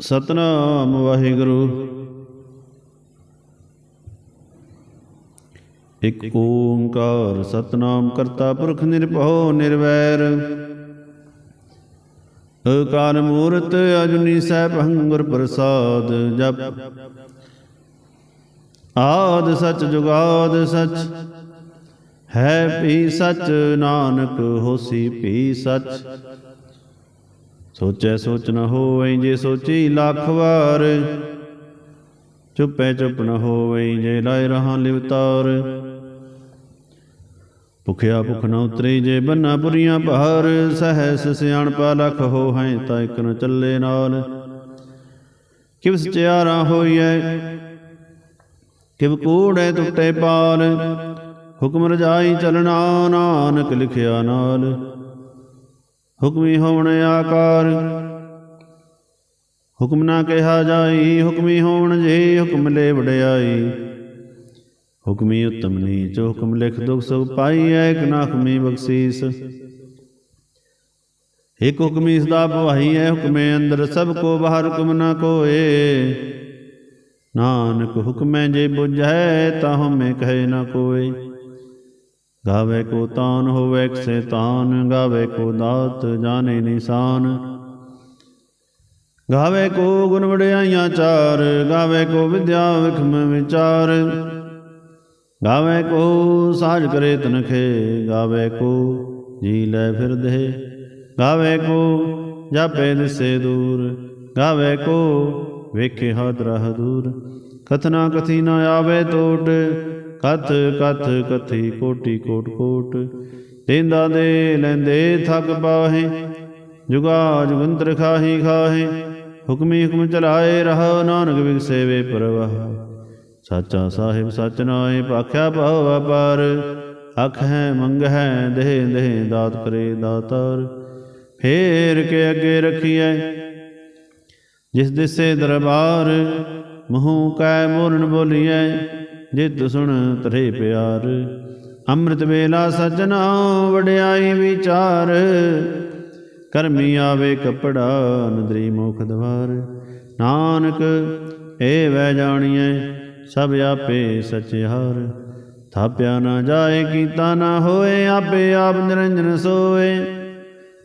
ਸਤਨਾਮ ਵਾਹਿਗੁਰੂ। ਇਕ ਓੰਕਾਰ ਸਤਨਾਮ ਕਰਤਾ ਪੁਰਖ ਨਿਰਭਉ ਨਿਰਵੈਰ। ਅਕਾਰ ਮੂਰਤ ਅਜੁਨੀ ਸੈਭੰ ਗੁਰ ਪ੍ਰਸਾਦ ਜਪ। ਆਦ ਸਚ ਜੁਗਾਦ ਸਚ, ਹੈ ਵੀ ਸਚ ਨਾਨਕ ਹੋਸੀ ਵੀ ਸਚ। ਸੋਚੈ ਸੋਚ ਨ ਹੋਵੈ ਜੇ ਸੋਚੀ ਲੱਖ ਵਾਰ। ਚੁੱਪੈ ਚੁੱਪ ਨ ਹੋਵੈ ਜੇ ਲਾਇ ਰਹਾ ਲਿਵਤਾਰ ਭੁਖਿਆ ਭੁਖ ਨ ਉਤਰੇ ਜੇ ਬੰਨਾ ਪੁਰੀਆਂ ਭਾਰ ਸਹਸ ਸਿਆਣਪਾ ਲਖ ਹੋ ਹੈ ਤਾਂ ਇਕ ਨ ਚੱਲੇ ਨਾਲ। ਕਿਵ ਸਚਿਆਰਾ ਹੋਈਐ, ਕਿਵ ਕੂੜੈ ਟੁੱਟੇ ਪਾਲ। ਹੁਕਮ ਰਜਾਈ ਚਲਣਾ ਨਾਨਕ ਲਿਖਿਆ ਨਾਲ। ਹੁਕਮੀ ਹੋਣ ਆਕਾਰ। ਹੁਕਮ ਨਾ ਕਿਹਾ ਜਾਈ, ਹੁਕਮੀ ਹੋਣ ਜੇ ਹੁਕਮ ਲੈ ਵਡਿਆਈ। ਹੁਕਮੀ ਉਤਮ ਨੀਚ ਹੁਕਮ ਲਿਖ ਦੁਖ ਸੁਖ ਪਾਈ ਐ ਨਾ ਹੁਕਮੀ ਬਖਸ਼ੀਸ। ਇਕ ਹੁਕਮੀ ਸਦਾ ਭਵਾਈ ਐ ਹੁਕਮੇ ਅੰਦਰ ਸਭ ਕੋ ਬਾਹਰ ਹੁਕਮ ਨਾ ਕੋਏ। ਨਾਨਕ ਹੁਕਮੈ ਜੇ ਬੁਝੈ, ਤਾ ਹਮੇ ਕਹੇ ਨਾ ਕੋਏ। ਗਾਵੇ ਕੋ ਤਾਨ ਹੋਵੇ, ਕਸੇ ਤਾਨ ਗਾਵੇ ਕੋ ਦਾਤ, ਜਾਣੇ ਨਿਸ਼ਾਨ। ਗਾਵੇ ਕੋ ਗੁਣ ਵਡਿਆਈਆਂ ਚਾਰ, ਗਾਵੇ ਕੋ ਵਿਦਿਆ ਵਿਖਮ ਵਿਚਾਰ। ਗਾਵੇ ਕੋ ਸਾਜ ਕਰੇ ਤਨਖੇ, ਗਾਵੇ ਕੋ ਜੀ ਲੈ ਫਿਰਦੇ ਗਾਵੇ ਕੋ ਜਾਪੇ ਦਿਸੇ ਦੂਰ, ਗਾਵੇ ਕੋ ਵੇਖੇ ਹਦ ਰਹ ਦੂਰ ਕਥਨਾ ਕਥੀ ਨਾ ਆਵੇ ਟੋਟ ਕਥ ਕਥ, ਕਥੀ, ਕੋਟੀ, ਕੋਟ ਕੋਟ। ਦੇਂਦਾ ਦੇ ਲੈਂਦੇ ਥਕ ਪਾਹੇ, ਜੁਗਾ ਜੁਗੰਤਰ ਖਾਹੀ ਖਾਹੇ। ਹੁਕਮੀ ਹੁਕਮ ਚਲਾਏ ਰਹਾ, ਨਾਨਕ ਵਿਗਸੇ ਵੇ ਪਰਵਾਹ। ਸਾਚਾ ਸਾਹਿਬ ਸਚ ਨਾਏ ਭਾਖਿਆ ਭਵ ਅਪਾਰ। ਅਖ ਹੈ, ਮੰਗ ਹੈ, ਦੇਹ ਦੇਹ ਦਾਤ ਕਰੇ ਦਾਤਾਰ। ਫੇਰ ਕੇ ਅੱਗੇ ਰਖੀਐ, ਜਿਸ ਦਿਸੇ ਦਰਬਾਰ, ਮੂੰਹ ਕੈ ਮੋਰਨ ਬੋਲੀਐ। ਜਿਤ ਸੁਣ ਤਰੇ ਪਿਆਰ। ਅੰਮ੍ਰਿਤ ਵੇਲਾ ਸਜਣਾ ਵਡਿਆਈ ਵਿਚਾਰ। ਕਰਮੀ ਆਵੇ ਕਪੜਾ ਨਦਰੀ ਮੁਖ ਦਵਾਰ। ਨਾਨਕ, ਏ ਵੈ ਜਾਣੀਐ, ਸਭ ਆਪੇ ਸਚਿਆਰ ਥਾਪਿਆ ਨਾ ਜਾਏ, ਕੀਤਾ ਨਾ ਹੋਏ, ਆਪੇ ਆਪ ਨਿਰੰਜਨ ਸੋਏ।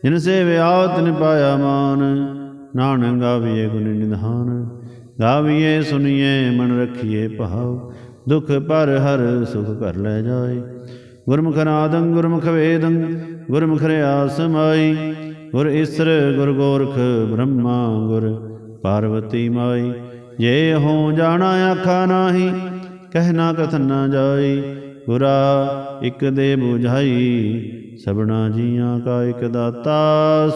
ਜਿਨ ਸੇਵਿਆ ਤਿਨ ਪਾਇਆ ਮਾਨ, ਨਾਨਕ ਗਾਵੀਏ ਗੁਣ ਨਿਧਾਨ। ਗਾਵੀਏ ਸੁਣੀਏ ਮਨ ਰਖੀਏ ਭਾਵ। ਦੁਖ ਪਰ ਹਰ ਸੁਖ ਕਰ ਲੈ ਜਾਏ। ਗੁਰਮੁਖ ਨਾਦੰ, ਗੁਰਮੁਖ ਵੇਦੰ, ਗੁਰਮੁਖ ਰਿਆ ਸਮਾਈ ਗੁਰ ਈਸਰ ਗੁਰ ਗੋਰਖ, ਬ੍ਰਹਮਾ, ਗੁਰ ਪਾਰਵਤੀ ਮਾਈ। ਜੇ ਹੋ ਜਾਣਾ ਆਖਾ ਨਾਹੀ ਕਹਿਣਾ ਕਥਨ ਨਾ ਜਾਈ। ਗੁਰਾ ਇਕ ਦੇ 부ਝਾਈ ਸਭਨਾ ਜੀਆਂ ਕਾ ਇਕ ਦਾਤਾ,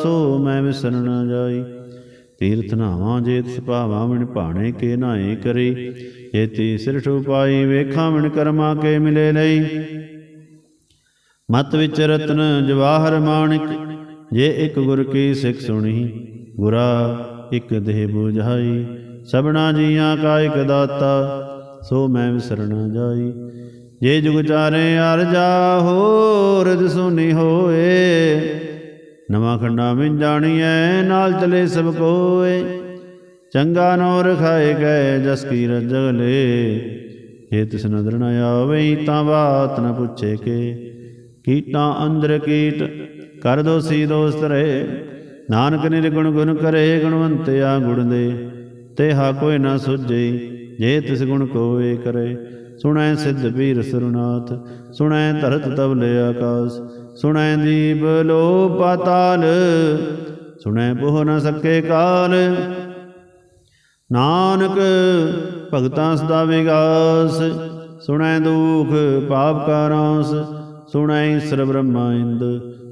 ਸੋ ਮੈਂ ਵਿਸਰ ਨਾ ਜਾਈ। ਤੀਰਥ ਨਾਵਾਂ ਜੇ ਤਿਸ ਭਾਵਾਂ ਵਿਣ ਭਾਣੇ ਕੇ ਨਾਏ ਕਰੀ। ਜੇਤੀ ਸਿਰ ਠੁਪਾਈ ਵੇਖਾਂ ਵਿਣ ਕਰਮਾ ਕੇ ਮਿਲੇ ਲਈ। ਮਤ ਵਿੱਚ ਰਤਨ ਜਵਾਹਰ ਮਾਣਿਕ, ਜੇ ਇੱਕ ਗੁਰ ਕੀ ਸਿੱਖ ਸੁਣੀ ਗੁਰਾ ਇੱਕ ਦੇਹ 부ਝਾਈ ਸਭਨਾ ਜੀਆਂ ਕਾ ਇਕ ਦਾਤਾ, ਸੋ ਮੈਂ ਵਿਸਰਣਾ ਜਾਈ। ਜੇ ਜੁਗ ਚਾਰੇ ਅਰਜਾ, ਹੋਰ ਦਿਸੁਨੀ ਹੋਏ ਨਵਾਂ ਖੰਡਾ ਮੈਂ ਜਾਣੀਐ, ਨਾਲ ਚਲੇ ਸਭ ਕੋਏ। ਚੰਗਾ ਨੋ ਰਖਾਏ ਗਏ, ਜਸ ਕੀ ਰਜਗਲੇ ਜੇ ਤਿਸ ਨਦਰ ਨ ਆਵੇ ਤਾਂ ਬਾਤ ਨ ਪੁੱਛੇ ਕੇ। ਕੀਟਾਂ ਅੰਦਰ ਕੀਟ, ਕਰ ਦੋਸੀ ਦੋਸਤ ਰਹੇ। ਨਾਨਕ ਨਿਰਗੁਣ ਗੁਣ ਕਰੇ, ਗੁਣਵੰਤਿਆ ਗੁਣ ਦੇ। ਤੇ ਹਾ ਕੋਈ ਨਾ ਸੁਝੇ, ਜੇ ਤਿਸ ਗੁਣ ਕੋਏ ਕਰੇ। ਸੁਣੈ ਸਿੱਧ ਪੀਰ ਸਰੁਨਾਥ, ਸੁਣੈ ਧਰਤ ਤਵਲੇ ਆਕਾਸ, ਸੁਣੈ ਦੀਪ ਲੋ ਪਾਤਾਲ, ਸੁਣੈ ਬੋਹ ਨ ਸਕੇ ਕਾਲ। ਨਾਨਕ ਭਗਤਾਂ ਸਦਾ ਵਿਗਾਸ, ਸੁਣੈ ਦੁਖ ਪਾਪ ਕਾ ਨਾਸ, ਸੁਣੈ ਈਸਰ ਬ੍ਰਹਮਾ ਇੰਦ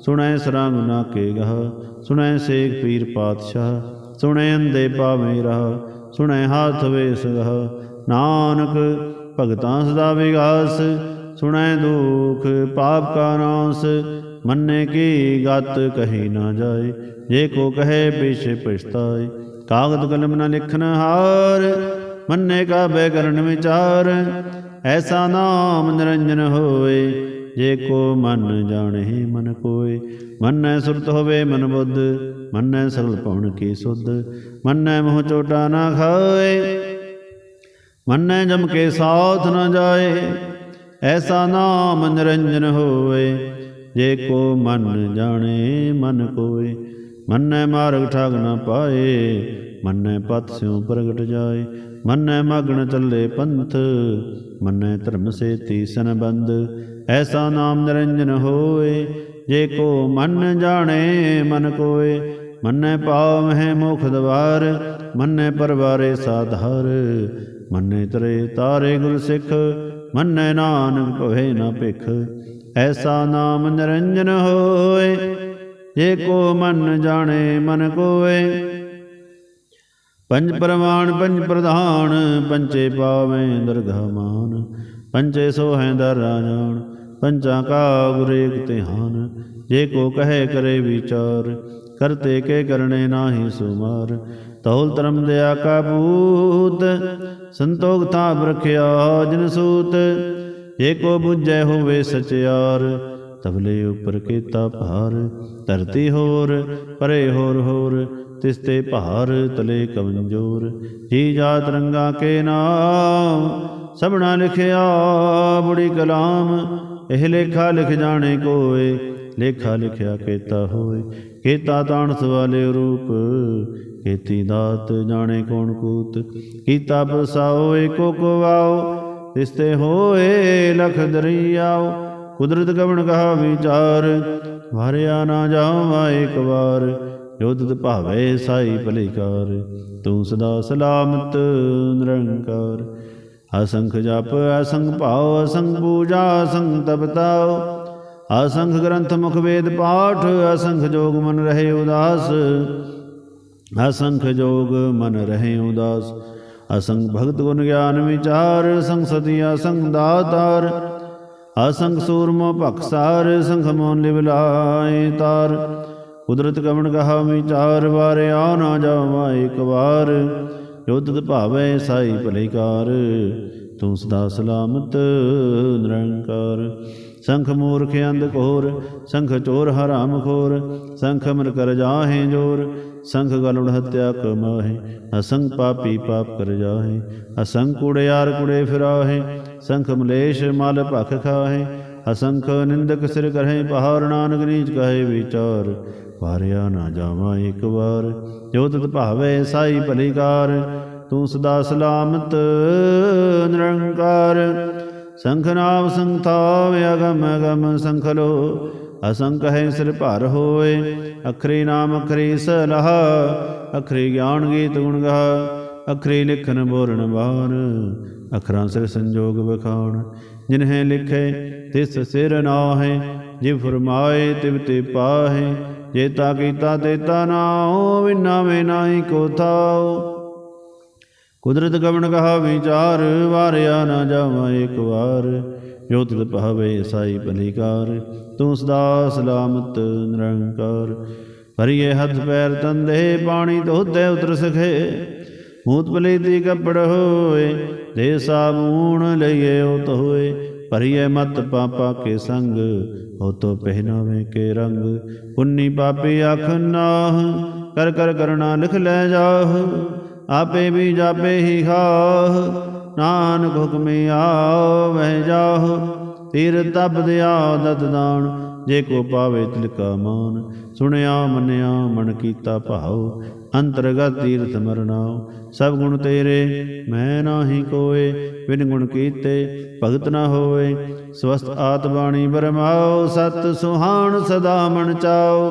ਸੁਣੈ ਸਰਾਂਗ ਨਾ ਕੇ ਗਹ, ਸੁਣੈ ਸੇਖ ਪੀਰ ਪਾਤਸ਼ਾਹ, ਸੁਣੈ ਅੰਦੇ ਪਾਵੇਂ ਰਹਾ, ਸੁਣੈ ਹਾਥ ਵੇਸ ਗਹ। ਨਾਨਕ ਭਗਤਾਂ ਸਦਾ ਵਿਗਾਸ, ਸੁਣੈ ਦੁਖ ਪਾਪ ਕਾ ਨਾਸ। ਮੰਨੇ ਕੀ ਗਤ ਕਹੀ ਨਾ ਜਾਏ, ਜੇ ਕੋ ਕਹੇ ਪਿਛ ਪਛਤਾਏ। ਕਾਗਦ ਕਲਮ ਨਾ ਲਿਖਨ ਹਾਰ, ਮੰਨੇ ਕਾ ਬੈ ਕਰਨ ਵਿਚਾਰ। ਐਸਾ ਨਾਮ ਨਿਰੰਜਨ ਹੋਏ ਜੇ ਕੋ ਮਨ ਜਾਣੇ, ਮਨ ਕੋਏ। ਮੰਨੈ ਸੁਰਤ ਹੋਵੇ, ਮਨ ਬੁੱਧ। ਮੰਨੈ ਸਰਲ ਪਉਣ ਕੀ ਸੁਧ। ਮੰਨੈ ਮੋਹ ਚੋਟਾ ਨਾ ਖਾਏ। ਮੰਨੈ ਜਮ ਕੇ ਸਾਥ ਨ ਜਾਏ। ਐਸਾ ਨਾਮ ਨਿਰੰਜਨ ਹੋਏ ਜੇ ਕੋ ਮਨ ਜਾਣੇ, ਮਨ ਕੋਏ। ਮੰਨੈ ਮਾਰਗ ਠਾਗ ਨਾ ਪਾਏ। ਮੰਨੈ ਪਤ ਸਿਉ ਪ੍ਰਗਟ ਜਾਏ। ਮੰਨੈ ਮਗਨ ਚੱਲੇ ਪੰਥ। ਮੰਨੈ ਧਰਮ ਸੇ ਤੀਸਨ ਬੰਦ ਐਸਾ ਨਾਮ ਨਿਰੰਜਨ ਹੋਏ, ਜੇ ਕੋ ਮਨ ਜਾਣੇ, ਮਨ ਕੋਏ। ਮੰਨੈ ਪਾਵਹਿ ਮੁਖ ਦਵਾਰ, ਮੰਨੈ ਪਰਵਾਰੇ ਸਾਧਾਰ। ਮੰਨੈ ਤਰੇ ਤਾਰੇ ਗੁਰ ਸਿੱਖ, ਮੰਨੈ ਨਾਨਕ ਭਵੇ ਨਾ ਭਿਖ। ਐਸਾ ਨਾਮ ਨਿਰੰਜਨ ਹੋਏ, ਜੇ ਕੋ ਮਨ ਜਾਣੇ, ਮਨ ਕੋਏ। ਪੰਜ ਪ੍ਰਮਾਣ ਪੰਜ ਪ੍ਰਧਾਨ, ਪੰਚੇ ਪਾਵੇਂ ਦਰਗਾਹ ਮਾਨ। ਪੰਚੇ ਸੋਹੈ ਦਰ ਰਾਜਾਨ ਪੰਚਾਂ ਕਾ ਗੁਰੇਕ ਧਿਆਨ, ਜੇ ਕੋ ਕਹੇ ਕਰੇ ਵਿਚਾਰ ਕਰਤੇ ਕੇ ਕਰਨੇ ਨਾਹੀ ਸੁਮਾਰ। ਤੌਲ ਧਰਮ ਦਿਆ ਕਾਬੂਤ ਸੰਤੋਖ ਤਾਪ ਰਖਿਆ ਜਿਨ ਸੂਤ। ਜੇ ਕੋ ਬੁਝੈ ਹੋਵੇ ਸਚਿਆਰ, ਤਬਲੇ ਉਪਰ ਕੀਤਾ ਭਾਰ। ਧਰਤੀ ਹੋਰ, ਪਰੇ ਹੋਰ ਹੋਰ, ਤਿਸ ਤੇ ਭਾਰ ਤਲੇ ਕਮਜੋਰ। ਜੀ ਜਾਤ ਰੰਗਾ ਕੇ ਨਾਮ ਸਭਨਾ ਲਿਖਿਆ ਬੁੜੀ ਕਲਾਮ। ਇਹ ਲੇਖਾ ਲਿਖ ਜਾਣੇ ਕੋਏ, ਲੇਖਾ ਲਿਖਿਆ ਕੀਤਾ ਹੋਏ। ਕੀਤਾ ਤਾਣਸ ਵਾਲੇ ਰੂਪ, ਕੀਤੀ ਦਾਤ ਜਾਣੇ ਕੌਣ ਕੂਤ। ਕੀਤਾ ਬਸਾਓ ਏਕੋ ਕੋ ਤਿਸ ਤੇ ਹੋਏ ਲਖ ਦਰਿਆਓ। ਕੁਦਰਤ ਗਵਣ ਕਹਾ ਵਿਚਾਰ, ਵਾਰਿਆ ਨਾ ਜਾਵਾ ਇੱਕ ਵਾਰ। ਜੋ ਭਾਵੇ ਸਾਈ ਭਲੇਕਾਰ ਤੂੰ ਸਦਾ ਸਲਾਮਤ ਨਿਰੰਕਾਰ। ਅਸੰਖ ਜਪ ਅਸੰਖ ਭਾਉ ਅਸੰਖ ਪੂਜਾ ਅਸੰਖ ਤਪਤਾਉ ਅਸੰਖ ਗ੍ਰੰਥ ਮੁਖ ਵੇਦ ਪਾਠ ਅਸੰਖ ਜੋਗ ਮਨ ਰਹੇ ਉਦਾਸ ਅਸੰਖ ਜੋਗ ਮਨ ਰਹੇ ਉਦਾਸ ਅਸੰਖ ਭਗਤ ਗੁਣ ਗਿਆਨ ਵਿਚਾਰ ਅਸੰਖ ਸਤੀ ਅਸੰਖ ਦਾਤਾਰ ਅਸੰਖ ਸੂਰਮੋ ਭਖਸਾਰ ਸੰਖ ਮੋਨ ਲਿਵਲਾਏ ਤਾਰ ਕੁਦਰਤ ਕਵਣ ਕਹਾ ਵਿਚਾਰ ਵਾਰਿਆ ਨਾ ਜਾਵਾ ਇੱਕ ਵਾਰ ਜੋ ਤਤ ਭਾਵੇ ਸਾਈ ਭਲੇਕਾਰ ਤੂੰ ਸਦਾ ਸਲਾਮਤ ਨਿਰੰਕਾਰ। ਸੰਖ ਮੂਰਖ ਅੰਧ ਘੋਰ, ਸੰਖ ਚੋਰ ਹਰਾਮ ਖੋਰ ਸੰਖ ਮਨ ਕਰ ਜਾਹੇ ਜੋਰ, ਸੰਖ ਗਲੁੜ ਹਤਿਆ ਕਮਾਹੇ ਅਸੰਖ ਪਾਪੀ ਪਾਪ ਕਰ ਜਾਹੇ ਅਸੰਖ ਕੁੜਿਆਰ ਕੁੜੇ ਫਿਰਾਹੇ, ਸੰਖ ਮਲੇਸ਼ ਮਲ ਭਖ ਖਾਹੇ, ਅਸੰਖ ਨਿੰਦਕ ਸਿਰ ਕਰਹਿ ਪਹਾੜ ਨਾਨਕ ਨੀਚ ਕਹੇ ਵਿਚਾਰ। ਵਾਰਿਆ ਨਾ ਜਾਵਾਂ ਇੱਕ ਵਾਰ। ਜੋ ਤਤ ਭਾਵੇ ਸਾਈ ਭਲੀਕਾਰ, ਤੂੰ ਸਦਾ ਸਲਾਮਤ, ਨਿਰੰਕਾਰ। ਸੰਖ ਨਾਮ ਸੰਥਾਵ ਅਗਮ ਅਗਮ ਸੰਖ ਲੋ। ਅਸੰਖ ਹੈ ਸਿਰ ਭਰ ਹੋਏ, ਅਖਰੀ ਨਾਮ ਅਖਰੀ ਸਲਾਹ। ਅਖਰੀ ਗਿਆਨ ਗੀਤ ਗੁਣ ਗਾ ਅਖਰੀ ਲਿਖਨ ਬੋਲਣ ਬਾਣ। ਅਖਰਾਂ ਸਿਰ ਸੰਜੋਗ ਵਿਖਾਣ, ਜਿਨਹਿ ਲਿਖੇ ਤਿਸ ਸਿਰ ਨਾਹੇ ਜਿ ਫਰਮਾਏ ਤਿਵ ਤੇ ਪਾਹੇ ਜੇਤਾ ਕੀਤਾ ਤੇਤਾ ਨਾਉ ਵਿਨਾ ਵੇ ਨਾਹੀ ਕੋ ਥਾਉ। ਕੁਦਰਤ ਗਵਣ ਕਹਾ ਵਿਚਾਰ, ਵਾਰਿਆ ਨਾ ਜਾਵਾਂ ਇੱਕ ਵਾਰ। ਜੋ ਤਿਤ ਭਾਵੇ ਸਾਈ ਭਲੀਕਾਰ, ਤੂੰ ਸਦਾ ਸਲਾਮਤ ਨਿਰੰਕਾਰ। ਭਰੀਏ ਹੱਥ ਪੈਰ ਤੰਦੇ, ਪਾਣੀ ਧੋਤੇ ਉਤਰ ਸਖੇ। ਮੂਤ ਪਲੀਤੀ ਕੱਪੜ ਹੋਏ, ਦੇ ਸਾਬੂਣ ਲਈਏ ਉਤ ਹੋਏ ਭਰੀਏ ਮਤ ਪਾਪਾ ਕੇ ਸੰਗ ਹੋ ਤੋ ਪਹਿਨਾਵੇ ਕੇ ਰੰਗ। ਪੁੰਨੀ ਪਾਪੀ ਅਖ ਨਾਹ, ਕਰ ਕਰ ਕਰਣਾ ਲਿਖ ਲੈ ਜਾਹ, ਆਪੇ ਵੀ ਜਾਪੇ ਹੀ ਖਾਹ। ਨਾਨਕ ਹੁਕਮੇ ਆਵਹਿ ਜਾਹ, ਤੀਰ ਤਪ ਦਿਆ ਦਤ ਦਾਨ ਜੇ ਕੋ ਪਾਵੇ ਤਿਲਕਾ ਮਾਨ, ਸੁਣਿਆ ਮੰਨਿਆ ਮਨ ਕੀਤਾ ਭਾਉ, ਅੰਤਰਗਤ ਤੀਰਥ ਮਰਨਾਉ, ਸਭ ਗੁਣ ਤੇਰੇ, ਮੈਂ ਨਾਹੀ ਕੋਏ, ਬਿਨ ਗੁਣ ਕੀਤੇ ਭਗਤ ਨਾ ਹੋਏ ਸਵਸਤ ਆਤ ਬਾਣੀ ਬਰਮਾਓ ਸਤ ਸੁਹਾਣ ਸਦਾ ਮਨ ਚਾਓ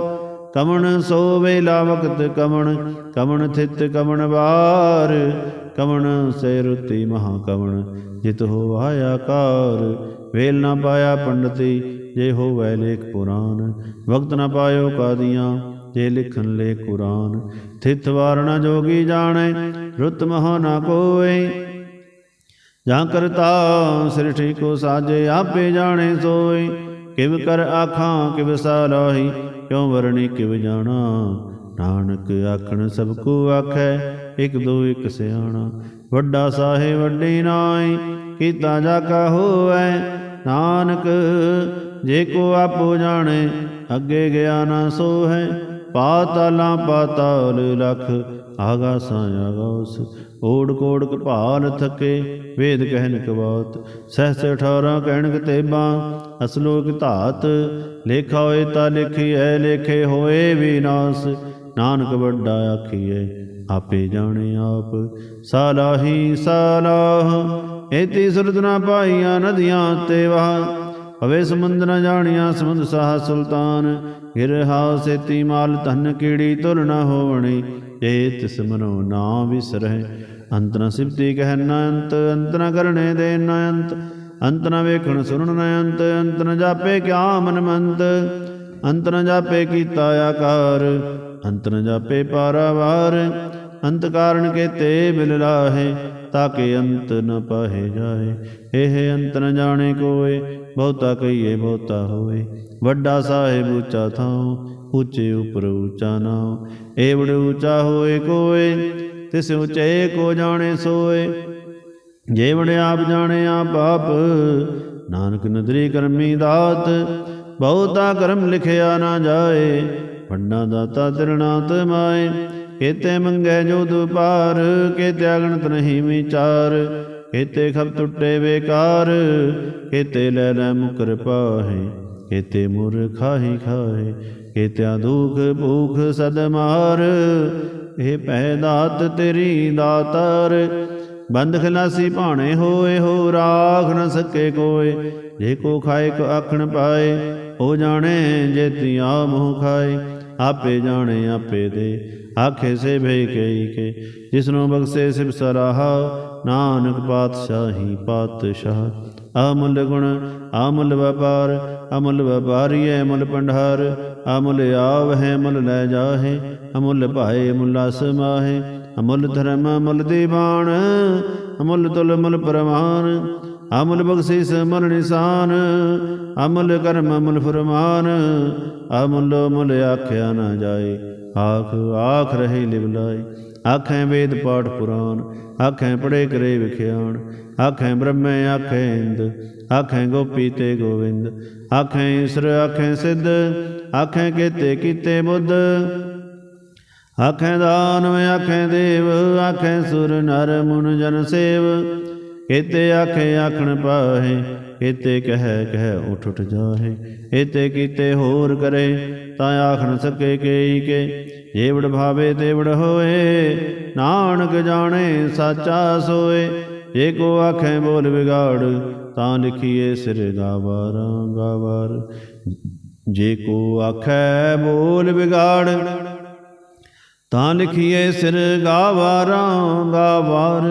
ਕਮਣ ਸੋ ਵੇਲਾ ਵਕਤ ਕਮਣ ਕਮਣ ਥਿਤ ਕਮਣ ਵਾਰ, ਕਮਣ ਸੇ ਰੁਤੀ ਮਹਾ ਕਮਣ ਜਿਤ ਹੋ ਆਇਆ ਕਾਰ ਵੇਲ ਨਾ ਪਾਇਆ ਪੰਡਤੀ ਜੇ ਹੋਵੈ ਲੇਖ ਪੁਰਾਨ ਵਕਤ ਨਾ ਪਾਇਓ ਕਾਦੀਆਂ ਜੇ ਲਿਖਨ ਲੈ ਕੁਰਾਨ। ਥਿਤ ਵਾਰਣਾ ਜੋਗੀ ਜਾਣੈ ਰੁਤ ਮਹ ਨਾ ਕੋਇ ਜਾਂ ਕਰਤਾ ਸ੍ਰਿਸ਼ਟੀ ਕੋ ਸਾਜੇ ਆਪੇ ਜਾਣੇ ਸੋਈ ਕਿਵ ਕਰ ਆਖਾਂ ਕਿਵ ਸਾਲਾਹੀ ਕਿਉ ਵਰਣੀ ਕਿਵ ਜਾਣਾ। ਨਾਨਕ ਆਖਣ ਸਭ ਕੋ ਆਖੈ ਇਕ ਦੋ ਇਕ ਸਿਆਣਾ। ਵੱਡਾ ਸਾਹਿਬ ਵੱਡੀ ਨਾਈ ਕੀਤਾ ਜਾ ਕਾ ਹੋਐ ਨਾਨਕ, ਜੇ ਕੋ ਆਪੋ ਜਾਣੇ, ਅੱਗੇ ਗਿਆ ਨਾ ਸੋ ਹੈ ਪਾਤਾਲਾਂ ਪਾਤਾਲ ਲਖ ਆਗਾਸਾਂ ਆਗਾਸ ਓੜ ਕੋੜ ਕਪਾਲ ਥਕੇ, ਵੇਦ ਕਹਿਨ ਕਵਾਤ ਸਹਸ 18 ਕਹਿਣ ਕਤੇਬਾਂ, ਅਸਲੋਕ ਧਾਤ। ਲੇਖਾ ਹੋਏ ਤਾਂ ਲਿਖੀਐ ਲੇਖੇ ਹੋਏ ਵਿਨਾਸ਼ ਨਾਨਕ ਵੱਡਾ ਆਖੀਐ ਆਪੇ ਜਾਣੇ ਆਪ। ਸਾਲਾਹੀ ਸਾਲਾਹ ਏਤੀ ਸੁਰਤ ਨਾ ਪਾਈਆਂ ਨਦੀਆਂ ਤੇ ਵਾਹ। ਹਵੇ ਸਮੁੰਦ ਨ ਜਾਣੀਆਂ ਸਮੁੰਦ ਸਾਹ ਸੁਲਤਾਨ, ਗਿਰਹਾ ਸੇਤੀ ਮਾਲ ਧਨ ਕੀੜੀ ਤੁਲ ਨ ਹੋਵਣੀ। ਜੇ ਤਿਸ ਮਨੋ ਨਾ ਵਿਸਰਹਿ, ਅੰਤ ਨ ਸਿਫਤੀ ਕਹਿ ਨ ਅੰਤ ਅੰਤ ਨ ਕਰਨੇ ਦੇ ਨ ਅੰਤ। ਅੰਤ ਨ ਵੇਖਣ ਸੁਣਨ ਨ ਅੰਤ ਅੰਤ ਨ ਜਾਪੇ ਕਿਆ ਮਨ ਮੰਤ ਅੰਤ ਨ ਜਾਪੇ ਕੀਤਾ ਆਕਾਰ, ਅੰਤ ਨ ਜਾਪੇ ਪਾਰਾਵਾਰ। ਅੰਤ ਕਾਰਨ ਕੇ ਤੇ ਮਿਲ ਲਾਹੇ ਤਾਕੇ ਅੰਤ ਨ ਪਾਹੇ ਜਾਏ। ਇਹ ਅੰਤ ਨ ਜਾਣੇ ਕੋਏ, ਬਹੁਤਾ ਕਹੀਏ ਬਹੁਤਾ ਹੋਏ। ਵੱਡਾ ਸਾਹਿਬ ਉੱਚਾ ਥਾਉ, ਉੱਚੇ ਉਪਰ ਉੱਚਾ ਨਾਉ। ਏਵੜ ਉੱਚਾ ਹੋਏ ਕੋਏ, ਤਿਸ ਉਚੇ ਕੋ ਜਾਣੇ ਸੋਏ। ਜੇਵੜ ਆਪ ਜਾਣੇ ਆਪ ਆਪ, ਨਾਨਕ ਨਦਰੀ ਕਰਮੀ ਦਾਤ। ਬਹੁਤਾ ਕਰਮ ਲਿਖਿਆ ਨਾ ਜਾਏ ਵੱਡਾ ਦਾਤਾ ਤਿਰਨਾਤ ਮਾਏ। ਕੇਤੇ ਮੰਗੈ ਜੋ ਦੁਪਾਰ, ਕੇਤੇ ਅਗਣਤ ਨਹੀਂ ਵਿਚਾਰ, ਕੇਤੇ ਖਬ ਟੁੱਟੇ ਬੇਕਾਰ, ਕੇਤੇ ਲੈ ਲੈ ਮੁਕਰ ਪਾਹੇ, ਕੇਤੇ ਮੁਰ ਖਾਹੀ ਖਾਹੇ, ਕੇਤਿਆ ਦੁਖ ਭੂਖ ਸਦ ਮਾਰ, ਇਹ ਪੈ ਦਾਤ ਤੇਰੀ ਦਾਤਾਰ ਬੰਦ ਖਲਾਸੀ ਭਾਣੇ ਹੋਏ, ਹੋ ਰਾਖ ਨ ਸਕੇ ਕੋਏ, ਜੇ ਕੋ ਖਾਏ ਕੋ ਆਖਣ ਪਾਏ, ਹੋ ਜਾਣੇ ਜੇ ਤਿਆ ਮੋਹ ਖਾਏ ਆਪੇ ਜਾਣੇ, ਆਪੇ ਦੇ। ਆਖੇ ਸੇ ਭਈ ਕਈ ਕੇ, ਜਿਸਨੂੰ ਬਖਸ਼ੇ ਸਿਬ ਸਰਾਹਾ, ਨਾਨਕ ਪਾਤਸ਼ਾਹੀ ਪਾਤਸ਼ਾਹ। ਅਮੁੱਲ ਗੁਣ, ਅਮੁੱਲ ਵਪਾਰ, ਅਮੁੱਲ ਵਪਾਰੀਏ ਮੁੱਲ ਪੰਡਾਰ ਅਮੁੱਲ ਆਵਹਿ ਮੁੱਲ ਲੈ ਜਾਹੇ, ਅਮੁੱਲ ਭਾਏ ਮੁੱਲਾ ਸਮਾਹੇ ਅਮੁੱਲ ਧਰਮ, ਅਮੁੱਲ ਦੀਵਾਨ, ਅਮੁੱਲ ਤੁਲ ਮੁੱਲ ਪ੍ਰਮਾਨ ਅਮਲ ਬਖਸ਼ਿਸ ਮੁੱਲ ਨਿਸ਼ਾਨ, ਅਮਲ ਕਰਮ ਅਮਲ ਫਰਮਾਨ, ਅਮਲ ਮੁੱਲ ਆਖਿਆ ਨਾ ਜਾਏ, ਆਖ ਆਖ ਰਹੇ ਲਿਵਲਾਏ ਆਖੇ ਵੇਦ ਪਾਠ ਪੁਰਾਨ ਆਖੇ ਪੜੇ ਕਰੇ ਵਿਖਿਆਣ, ਆਖੇ ਬ੍ਰਹਮੇ ਆਖੇ ਇੰਦ, ਆਖੇ ਗੋਪੀ ਤੇ ਗੋਵਿੰਦ, ਆਖੈ ਈਸ਼ਰ, ਆਖੇ ਸਿੱਧ, ਆਖੇ ਕੀਤੇ ਕੀਤੇ ਬੁੱਧ। ਆਖੇ ਦਾਨਵ, ਆਖੈ ਦੇਵ, ਆਖੇ ਸੁਰ, ਨਰ, ਮੁਨ, ਜਨ, ਸੇਵ। ਇਤੇ ਆਖੇ ਆਖਣ ਪਾਹੇ ਕੀਤੇ ਕਹਿ ਕਹਿ ਉਠ ਉਠ ਜਾਹੇ ਏਤੇ ਕੀਤੇ ਹੋਰ ਕਰੇ, ਤਾਂ ਆਖਣ ਸਕੇ ਕੇਈ ਕੇ, ਜੇਵੜ ਭਾਵੇ ਤੇਵੜ ਹੋਏ, ਨਾਨਕ ਜਾਣੇ ਸਾਚਾ ਸੋਏ, ਜੇ ਕੋ ਆਖੇ ਬੋਲ ਵਿਗਾੜ, ਤਾਂ ਲਿਖੀਏ ਸਿਰ ਗਾਵਾਰ ਗਾਵਾਰ। ਜੇ ਕੋ ਆਖੇ ਬੋਲ ਵਿਗਾੜ, ਤਾਂ ਲਿਖੀਏ ਸਿਰ ਗਾਵਾਰਾਂ ਗਾਵਾਰ।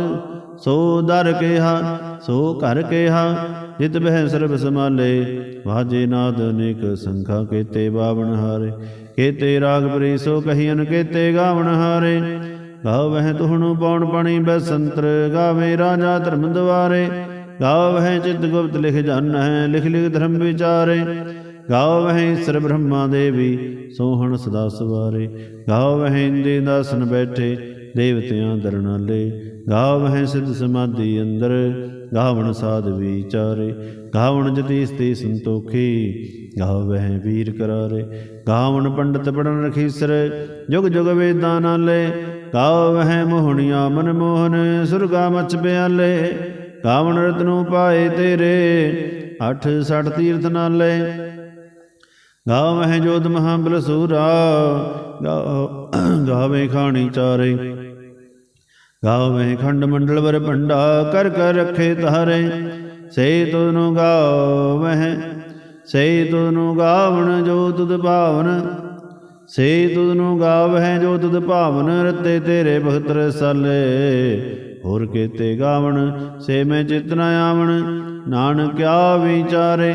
ਸੋ ਦਰ ਕੇਹਾ, ਸੋ ਘਰ ਕੇਹਾ, ਜਿਤ ਬਹਿ ਸਰਬ ਸਮਾਲੇ ਵਾਜੇ ਨਾਦ ਅਨੇਕ ਸੰਖਾ ਕੇਤੇ ਬਾਵਣ ਹਾਰੇ, ਕੇਤੇ ਰਾਗ ਪ੍ਰੀ ਸੋ ਕਹੀਨ ਕੇਤੇ ਗਾਵਣ ਹਾਰੇ। ਗਾਵਹਿ ਤੁਹਣੂ ਪੌਣ ਪਣੀ ਬਸੰਤਰ, ਗਾਵੇ ਰਾਜਾ ਧਰਮ ਦਵਾਰੇ ਗਾਵਹਿ ਚਿਤ ਗੁਪਤ ਲਿਖ ਜਨ ਹੈ ਲਿਖ ਲਿਖ ਧਰਮ ਵਿਚਾਰੇ। ਗਾਵਹਿ ਈਸ਼ਰ ਬ੍ਰਹਮਾ ਦੇਵੀ, ਸੋਹਣ ਸਦਾ ਸਵਾਰੇ। ਗਾਵਹਿ ਇੰਦੇ ਦਾਸਨ ਬੈਠੇ ਦੇਵਤਿਆਂ ਦਰਨਾਲੇ ਗਾਵਹਿ ਸਿਧ ਸਮਾਧੀ ਅੰਦਰ, ਗਾਵਣ ਸਾਧ ਵਿਚਾਰੇ, ਗਾਵਣ ਜਤੀ ਸਤੀ ਸੰਤੋਖੀ ਗਾਵਹਿ ਵੀਰ ਕਰਾਰੇ, ਗਾਵਣ ਪੰਡਤ ਪੜਨ ਰਖੀਸਰ, ਜੁਗ ਜੁਗ ਵੇਦਾਂ ਨਾਲੇ ਗਾਵਹਿ ਮੋਹਣੀਆਂ ਮਨ ਮੋਹਨ, ਸੁਰਗਾ ਮਚ ਬਿਆਲੇ ਗਾਵਣ ਰਤਨੂ ਪਾਏ ਤੇਰੇ, ਅਠ ਸਠ ਤੀਰਥ ਨਾਲੇ ਗਾਵਹਿ ਜੋਤ ਮਹਾਬਲ ਸੂਰਾ ਗਾਵੇ ਖਾਣੀ ਚਾਰੇ। ਗਾਵੇ ਖੰਡ ਮੰਡਲ ਵਰ ਭੰਡਾ। ਕਰ ਕਰ ਰਖੇ ਤਾਰੇ ਸੇ ਤੁਨੁ ਗਾਵਹਿ। ਸੇ ਤੁਨੁ ਗਾਵਣ ਜੋ ਤੁਧ ਭਾਵਨ। ਸੇ ਤੁਧਨੁ ਗਾਵਹਿ ਜੋ ਤੁਧ ਭਾਵਨ। ਰਤੇ ਤੇਰੇ ਭਗਤ ਰਸਾਲੇ ਹੋਰ ਕੀਤੇ ਗਾਵਣ। ਸੇ ਮੈਂ ਚਿਤ ਨ ਆਵਣ। ਨਾਨਕ ਕਿਆ ਵਿਚਾਰੇ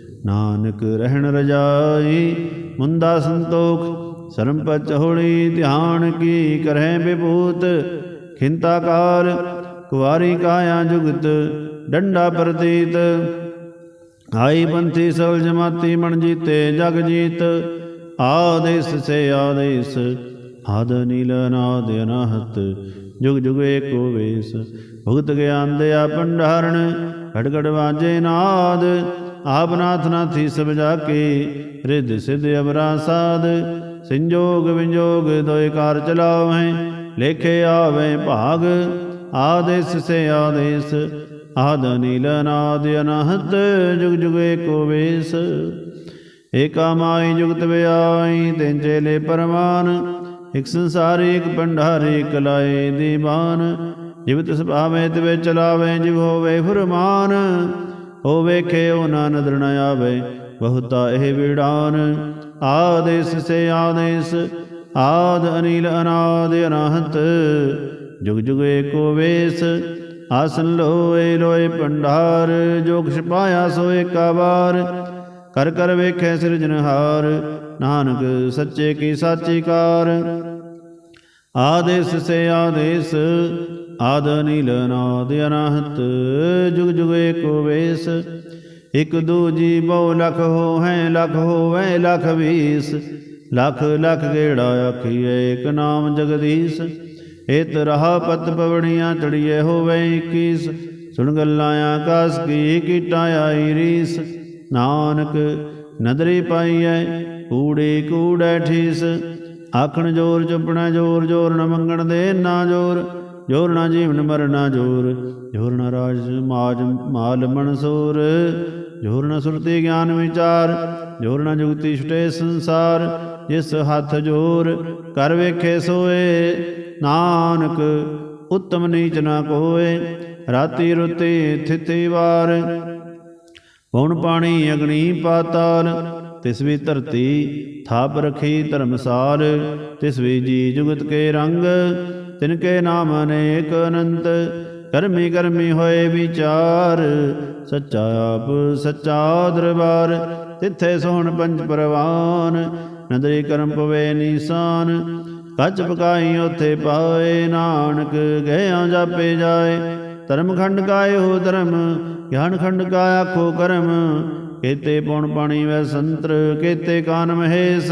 ਨਾਨਕ ਰਹਿਣ ਰਜਾਈ, ਮੁੰਦਾ ਸੰਤੋਖ, ਸਰਮ ਪਚ ਧਿਆਨ ਕੀ ਕਰੈ ਵਿਭੂਤ ਖਿੰਤਾਕਾਰ ਕੁਵਾਰੀ ਕਾਇਆ ਜੁਗਤ, ਡੰਡਾ ਪ੍ਰਤੀਤ। ਆਈ ਪੰਥੀ ਸਲ ਜਮਾਤੀ ਮਨ ਜੀਤੇ, ਜਗ ਜੀਤ, ਆਦੇਸ ਸੇ ਆਦੇਸ, ਆਦ ਨੀਲ ਨਾਦ ਅਨਾਹਤ, ਜੁਗ ਜੁਗ ਏਕੋ ਵੇਸ। ਭੁਗਤ ਗਿਆਨ ਦਿਆ ਭੰਡਾਰਣ ਘੜ ਵਾਜੇ ਨਾਦ ਆਪ ਨਾਥ ਨਾਥੀ ਸਭ ਜਾ ਕੇ, ਰਿੱਧ ਸਿਧ ਅਵਰਾ ਸਾਧ। ਸੰਜੋਗ ਵਿਜੋਗ ਦੋਇ ਕਾਰ ਚਲਾਵਹਿ ਲੇਖੇ ਆਵੇ ਭਾਗ। ਆਦੇਸ ਸੇ ਆਦੇਸ, ਆਦ ਨੀਲ ਨਾਦ ਅਨਹਤ, ਜੁਗ ਜੁਗ ਏਕੋ ਵੇਸ। ਏਕਾ ਮਾਈ ਜੁਗਤ ਵਿਆਈ ਤਿੰਨ ਚੇਲੇ ਪਰਮਾਨ ਇਕ ਸੰਸਾਰੀ ਇਕ ਭੰਡਾਰੀ ਕਲਾਏ ਦੀਵਾਨ। ਜਿਵ ਤਿਸ ਭਾਵੇਂ ਤਿਵੇ ਚਲਾਵੇ, ਜਿਵ ਹੋਵੇ ਫਰਮਾਨ। ਹੋ ਵੇਖੇ ਉਹ ਨਾ ਨਦਰ ਨ ਆਵੇ। ਬਹੁਤਾ ਇਹ ਵਿੜਾਨ। ਆਦੇਸ ਸੇ ਆਦੇਸ। ਆਦ ਅਨੀਲ ਅਨਾਦ ਅਨਾਹਤ। ਜੁਗ ਜੁਗ ਏਕੋ ਵੇਸ। ਆਸਨ ਲੋਏ ਲੋਏ ਭੰਡਾਰ। ਜੋ ਕਿਛ ਪਾਇਆ, ਸੋ ਏਕਾ ਵਾਰ ਕਰ ਕਰ ਵੇਖੈ ਸਿਰਜਨਹਾਰ ਨਾਨਕ ਸੱਚੇ ਕੀ ਸਾਚੀ ਕਾਰ। ਆਦੇਸ ਸੇ ਆਦੇਸ। ਆਦ ਨੀਲ ਨਾਦ ਅਨਾਹਤ, ਜੁਗ ਜੁਗ ਏਕੋ ਵੇਸ। ਇਕ ਦੂਜੀ ਬਹੁ ਲਖ ਹੋ ਲਖ ਹੋਵੇ, ਲਖ ਵੀਸ। ਲਖ ਲਖ ਗੇੜਾ ਆਖੀਏ ਇਕ ਨਾਮ ਜਗਦੀਸ਼। ਏਤ ਰਹਾ ਪਤ ਪਵੜੀਆਂ ਚੜੀਏ ਹੋਵੇ 21 ਸੁਣ ਗੱਲਾਂ ਆਕਾਸ ਕੀ ਕੀਟਾ ਆਈ ਰੀਸ। ਨਾਨਕ ਨਦਰੀ ਪਾਈਐ, ਕੂੜੇ ਕੂੜੈ ਠੀਸ। ਆਖਣ ਜੋਰ ਚੁੱਪਣਾ ਜੋਰ ਜੋਰ ਨ ਮੰਗਣ ਦੇ ਨਾ ਜੋਰ। ਜੋਰ ਨਾ ਜੀਵਨ ਮਰਨਾ ਜੋਰ ਜੋਰ ਨਾ ਰਾਜ ਮਾਜ ਮਾਲ ਮਨਸੂਰ ਜੋਰ ਨਾ ਸੁਰਤੀ ਗਿਆਨ ਵਿਚਾਰ, ਜੋਰ ਨਾ ਜੁਗਤੀ ਛਟੇ ਸੰਸਾਰ, ਜਿਸ ਹੱਥ ਜੋਰ ਕਰ ਵੇਖੇ ਸੋਏ, ਨਾਨਕ ਉਤਮ ਨੀਚ ਨਾ ਕੋਏ, ਰਾਤੀ ਰੁਤੀ ਥਿਤੀ ਵਾਰ, ਪਉਣ ਪਾਣੀ ਅਗਨੀ ਪਾਤਾਲ, ਤਿਸ ਵੀ ਧਰਤੀ ਥਾਪ ਰਖੀ ਧਰਮਸਾਲ, ਤਿਸ ਵੀ ਜੀ ਜੁਗਤ ਕੇ ਰੰਗ ਤਿਨ ਕੇ ਨਾਮ ਅਨੇਕ ਅਨੰਤ ਕਰਮੀ ਕਰਮੀ ਹੋਏ ਵਿਚਾਰ। ਸੱਚਾ ਆਪ, ਸੱਚਾ ਦਰਬਾਰ, ਤਿੱਥੇ ਸੋਹਣ ਪੰਜ ਪਰਵਾਨ। ਨਦਰੀ ਕਰਮ ਪਵੇ ਨੀਸਾਨ ਕੱਚ ਪਕਾਈ ਉਥੇ ਪਾਏ ਨਾਨਕ। ਗਿਆ ਜਾਪੇ ਜਾਏ, ਧਰਮ ਖੰਡ ਕਾਏ ਹੋ ਧਰਮ, ਗਿਆਨ ਖੰਡ ਕਾ ਆਖੋ ਕਰਮ। ਕੇਤੇ ਪਉਣ ਪਾਣੀ ਵੈ ਸੰਤਰ, ਕੇਤੇ ਕਾਨ ਮਹੇਸ਼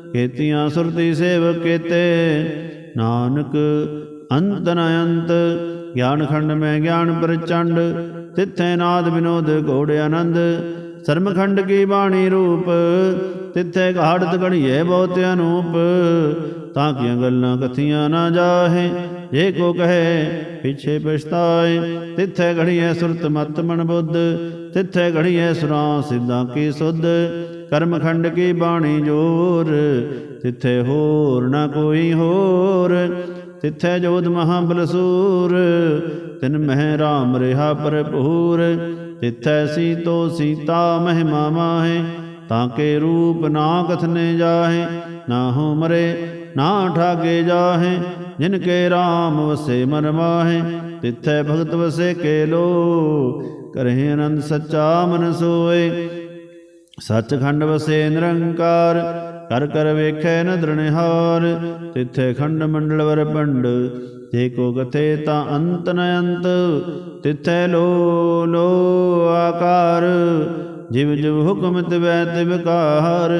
ਕੇਤੀਆਂ ਸੁਰਤੀ ਸੇਵ ਕੇਤੇ। ਨਾਨਕ ਅੰਤ ਨ ਅੰਤ, ਗਿਆਨ ਖੰਡ ਮੈਂ ਗਿਆਨ ਪ੍ਰਚੰਡ, ਤਿੱਥੇ ਨਾਦ ਵਿਨੋਦ ਘੋੜ ਆਨੰਦ। ਸਰਮ ਖੰਡ ਕੀ ਬਾਣੀ ਰੂਪ, ਤਿੱਥੇ ਘਾੜਤ ਘੜੀਏ ਬਹੁਤ ਅਨੂਪ। ਤਾਂ ਕਿ ਗੱਲਾਂ ਕਥੀਆਂ ਨਾ ਜਾਹੇ, ਜੇ ਕੋ ਕਹੇ ਪਿਛੇ ਪਛਤਾਏ। ਤਿੱਥੇ ਘੜੀਏ ਸੁਰਤ ਮਤ ਮਨ ਬੁੱਧ, ਤਿੱਥੇ ਘੜੀਏ ਸੁਰਾਂ ਸਿੱਧਾਂ ਕੀ ਸੁਧ। ਕਰਮ ਖੰਡ ਕੀ ਬਾਣੀ ਜੋਰ? ਤਿੱਥੇ ਹੋਰ ਨਾ ਕੋਈ ਹੋਰ। ਤਿੱਥੇ ਜੋਧ ਮਹਾਬਲਸੂਰ ਤਿਨ ਮਹਿ ਰਾਮ ਰਿਹਾ ਭਰਪੂਰ। ਤਿੱਥੈ ਸੀਤੋ ਸੀਤਾ ਮਹਿਮਾ ਮਾਹੇ। ਤਾਂ ਕੇ ਰੂਪ ਨਾ ਕਥਨੇ ਜਾਹੇ। ਨਾ ਹੋ ਮਰੇ, ਨਾ ਠਾਗੇ ਜਾਹੇ। ਜਿਨ ਕੇ RAM ਵਸੇ ਮਨ ਮਾਹੇ। ਤਿੱਥੈ ਭਗਤ ਵਸੇ ਕੇ ਲੋ। ਕਰਹਿ ਆਨੰਦ ਸੱਚਾ ਮਨ ਸੋਏ। ਸੱਚਖੰਡ ਵਸੇ ਨਿਰੰਕਾਰ, ਕਰ ਕਰ ਵੇਖੈ ਨਦਰਨਿਹਾਰ ਤਿਥੈ ਖੰਡ ਮੰਡਲ ਵਰ ਪੰਡ, ਜੇ ਕੋ ਕਥੇ ਤਾਂ ਅੰਤ ਨ ਅੰਤ, ਤਿੱਥੈ ਲੋ ਲੋ ਆਕਾਰ, ਜਿਵ ਜਿਵ ਹੁਕਮ ਤਿਵੈ ਤਿਵ ਕਾਰ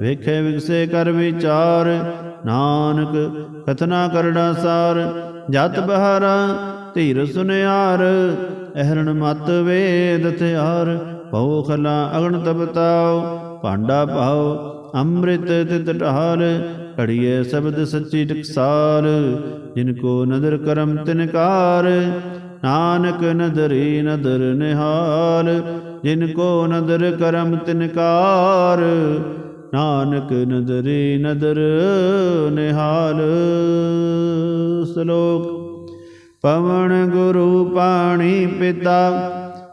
ਵੇਖੇ ਵਿਗਸੇ ਕਰ ਵਿਚਾਰ, ਨਾਨਕ ਕਥਨਾ ਕਰੜਾ ਸਾਰ, ਜਤ ਬਹਾਰਾ ਧੀਰ ਸੁਨਿਆਰ, ਅਹਰਣ ਮਤ ਵੇਦ ਥਿਆਰ ਭਉ ਖਲਾ ਅਗਣ ਤਪਤਾਉ, ਭਾਂਡਾ ਭਾਉ, ਅੰਮ੍ਰਿਤ ਤਿਤ ਢਾਲ, ਘੜੀਏ ਸ਼ਬਦ ਸੱਚੀ ਟਕਸਾਲ, ਜਿਨ ਕੋ ਨਦਰ ਕਰਮ ਤਿਨਕਾਰ ਨਾਨਕ ਨਦਰੀ ਨਦਰ ਨਿਹਾਲ, ਜਿਨ ਕੋ ਨਦਰ ਕਰਮ ਤਿਨਕਾਰ ਨਾਨਕ ਨਦਰੀ ਨਦਰ ਨਿਹਾਲ। ਸ਼ਲੋਕ, ਪਵਨ ਗੁਰੂ ਪਾਣੀ ਪਿਤਾ